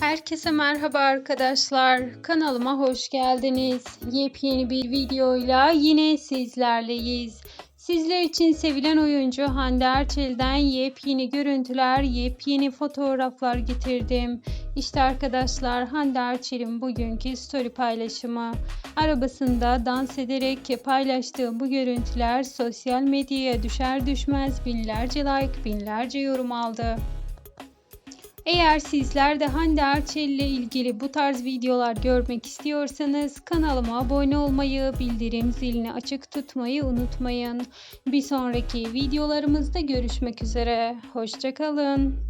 Herkese merhaba arkadaşlar. Kanalıma hoş geldiniz. Yepyeni bir videoyla yine sizlerleyiz. Sizler için sevilen oyuncu Hande Erçel'den yepyeni görüntüler, yepyeni fotoğraflar getirdim. İşte arkadaşlar Hande Erçel'in bugünkü story paylaşımı. Arabasında dans ederek paylaştığı bu görüntüler sosyal medyaya düşer düşmez binlerce like, binlerce yorum aldı. Eğer sizler de Hande Erçel ile ilgili bu tarz videolar görmek istiyorsanız kanalıma abone olmayı, bildirim zilini açık tutmayı unutmayın. Bir sonraki videolarımızda görüşmek üzere. Hoşçakalın.